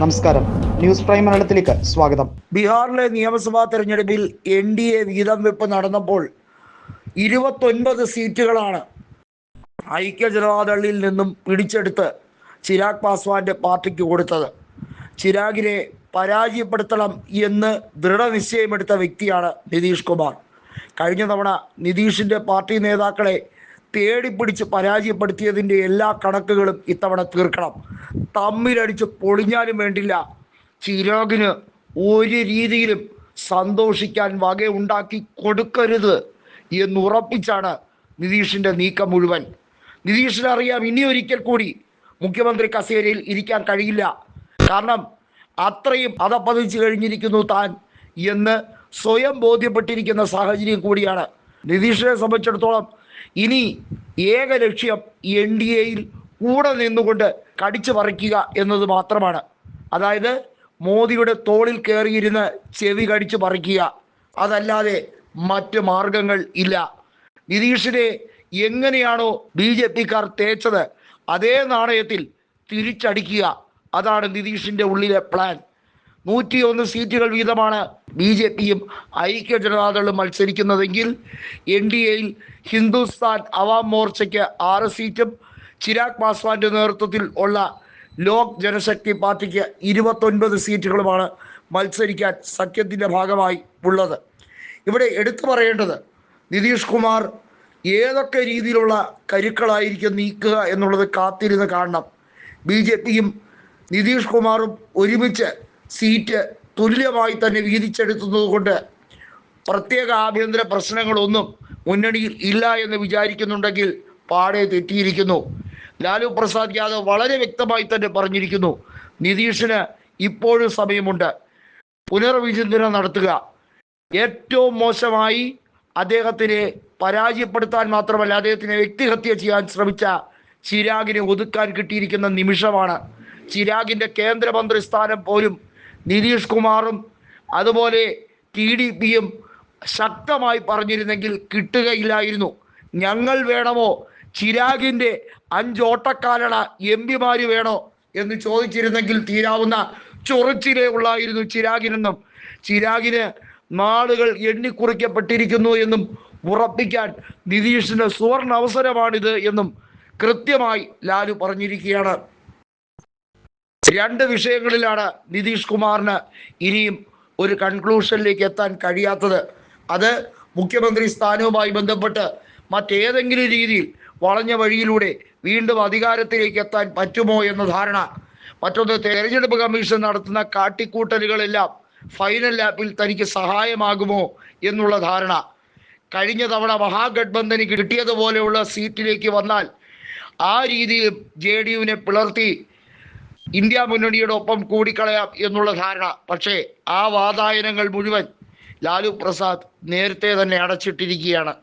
നമസ്കാരം. News prime മലയാളത്തിലേക്ക് സ്വാഗതം. ബീഹാറിലെ നിയമസഭാ തെരഞ്ഞെടുപ്പിൽ എൻ ഡി എ വീതം വെപ്പ് നടന്നപ്പോൾ ഇരുപത്തൊൻപത് സീറ്റുകളാണ് ഐക്യ ജനതാദളിൽ നിന്നും പിടിച്ചെടുത്ത് ചിരാഗ് പാസ്വാന്റെ പാർട്ടിക്ക് കൊടുത്തത്. ചിരാഗിനെ പരാജയപ്പെടുത്തണം എന്ന് ദൃഢനിശ്ചയമെടുത്ത വ്യക്തിയാണ് നിതീഷ് കുമാർ. കഴിഞ്ഞ തവണ നിതീഷിന്റെ പാർട്ടി നേതാക്കളെ തേടിപ്പിടിച്ച് പരാജയപ്പെടുത്തിയതിന്റെ എല്ലാ കണക്കുകളും ഇത്തവണ തീർക്കണം. തമ്മിലടിച്ച് പൊളിഞ്ഞാലും വേണ്ടില്ല. ചിരാഗിന് ഒരു രീതിയിലും സന്തോഷിക്കാൻ വകയുണ്ടാക്കി കൊടുക്കരുത് എന്നുറപ്പിച്ചാണ് നിതീഷിന്റെ നീക്കം മുഴുവൻ. നിതീഷിനെ അറിയാം ഇനി ഒരിക്കൽ കൂടി മുഖ്യമന്ത്രി കസേരയിൽ ഇരിക്കാൻ കഴിയില്ല. കാരണം അത്രയും അതപ്പതിച്ചു കഴിഞ്ഞിരിക്കുന്നു താൻ എന്ന് സ്വയം ബോധ്യപ്പെട്ടിരിക്കുന്ന സാഹചര്യം കൂടിയാണ് നിതീഷിനെ സംബന്ധിച്ചിടത്തോളം ഇനി ഏക ലക്ഷ്യം എൻ ഡി എയിൽ കൂടെ നിന്നുകൊണ്ട് കടിച്ചു പറിക്കുക എന്നത് മാത്രമാണ്. അതായത് മോദിയുടെ തോളിൽ കയറിയിരുന്ന് ചെവി കടിച്ചു പറിക്കുക. അതല്ലാതെ മറ്റ് മാർഗങ്ങൾ ഇല്ല. നിതീഷിനെ എങ്ങനെയാണോ ബി ജെ പിക്കാർ തേച്ചത് അതേ നാണയത്തിൽ തിരിച്ചടിക്കുക. അതാണ് നിതീഷിന്റെ ഉള്ളിലെ പ്ലാൻ. നൂറ്റിയൊന്ന് സീറ്റുകൾ വീതമാണ് ബി ജെ പിയും ഐക്യ ജനതാദളും മത്സരിക്കുന്നതെങ്കിൽ എൻ ഡി എയിൽ ഹിന്ദുസ്ഥാൻ അവാം മോർച്ചയ്ക്ക് ആറ് സീറ്റും ചിരാഗ് പാസ്വാന്റെ നേതൃത്വത്തിൽ ഉള്ള ലോക് ജനശക്തി പാർട്ടിക്ക് ഇരുപത്തൊൻപത് സീറ്റുകളുമാണ് മത്സരിക്കാൻ സഖ്യത്തിന്റെ ഭാഗമായി ഉള്ളത്. ഇവിടെ എടുത്തു പറയേണ്ടത് നിതീഷ് കുമാർ ഏതൊക്കെ രീതിയിലുള്ള കരുക്കളായിരിക്കും നീക്കുക എന്നുള്ളത് കാത്തിരുന്ന് കാണണം. ബി ജെ പിയും നിതീഷ് കുമാറും ഒരുമിച്ച് സീറ്റ് തുല്യമായി തന്നെ വീതിച്ചെടുത്തത് കൊണ്ട് പ്രത്യേക ആഭ്യന്തര പ്രശ്നങ്ങളൊന്നും മുന്നണിയിൽ ഇല്ല എന്ന് വിചാരിക്കുന്നുണ്ടെങ്കിൽ പാടെ തെറ്റിയിരിക്കുന്നു. ലാലു പ്രസാദ് യാദവ് വളരെ വ്യക്തമായി തന്നെ പറഞ്ഞിരിക്കുന്നു നിതീഷിന് ഇപ്പോഴും സമയമുണ്ട്. പുനർവിചിന്തനം നടത്തുക. ഏറ്റവും മോശമായി അദ്ദേഹത്തിനെ പരാജയപ്പെടുത്താൻ മാത്രമല്ല അദ്ദേഹത്തിനെ വ്യക്തിഹത്യ ചെയ്യാൻ ശ്രമിച്ച ചിരാഗിനെ ഒതുക്കാൻ കിട്ടിയിരിക്കുന്ന നിമിഷമാണ്. ചിരാഗിന്റെ കേന്ദ്രമന്ത്രി സ്ഥാനം പോലും നിതീഷ് കുമാറും അതുപോലെ ടി ഡി പിയും ശക്തമായി പറഞ്ഞിരുന്നെങ്കിൽ കിട്ടുകയില്ലായിരുന്നു. ഞങ്ങൾ വേണമോ? ചിരാഗിന്റെ അഞ്ചോട്ടക്കാലണ എം പിമാര് വേണോ എന്ന് ചോദിച്ചിരുന്നെങ്കിൽ തീരാവുന്ന ചൊറിച്ചിലേ ഉള്ളായിരുന്നു ചിരാഗിനെന്നും. ചിരാഗിന് നാളുകൾ എണ്ണിക്കുറിക്കപ്പെട്ടിരിക്കുന്നു എന്നും ഉറപ്പിക്കാൻ നിതീഷിന്റെ സുവർണ അവസരമാണിത് എന്നും കൃത്യമായി ലാലു പറഞ്ഞിരിക്കുകയാണ്. രണ്ട് വിഷയങ്ങളിലാണ് നിതീഷ് കുമാറിന് ഇനിയും ഒരു കൺക്ലൂഷനിലേക്ക് എത്താൻ കഴിയാത്തത്. അത് മുഖ്യമന്ത്രി സ്ഥാനവുമായി ബന്ധപ്പെട്ട് മറ്റേതെങ്കിലും രീതിയിൽ വളഞ്ഞ വഴിയിലൂടെ വീണ്ടും അധികാരത്തിലേക്ക് എത്താൻ പറ്റുമോ എന്ന ധാരണ. മറ്റൊന്ന് തെരഞ്ഞെടുപ്പ് കമ്മീഷൻ നടത്തുന്ന കാട്ടിക്കൂട്ടലുകളെല്ലാം ഫൈനൽ ലാപ്പിൽ തനിക്ക് സഹായമാകുമോ എന്നുള്ള ധാരണ. കഴിഞ്ഞ തവണ മഹാഗഡ്ബന്ധന് കിട്ടിയതുപോലെയുള്ള സീറ്റിലേക്ക് വന്നാൽ ആ രീതിയിൽ ജെ ഡി യുവിനെ പിളർത്തി ഇന്ത്യ മുന്നണിയുടെ ഒപ്പം കൂടിക്കളയാം എന്നുള്ള ധാരണ. പക്ഷേ ആ വാതായനങ്ങൾ മുഴുവൻ ലാലു പ്രസാദ് നേരത്തെ തന്നെ അടച്ചിട്ടിരിക്കുകയാണ്.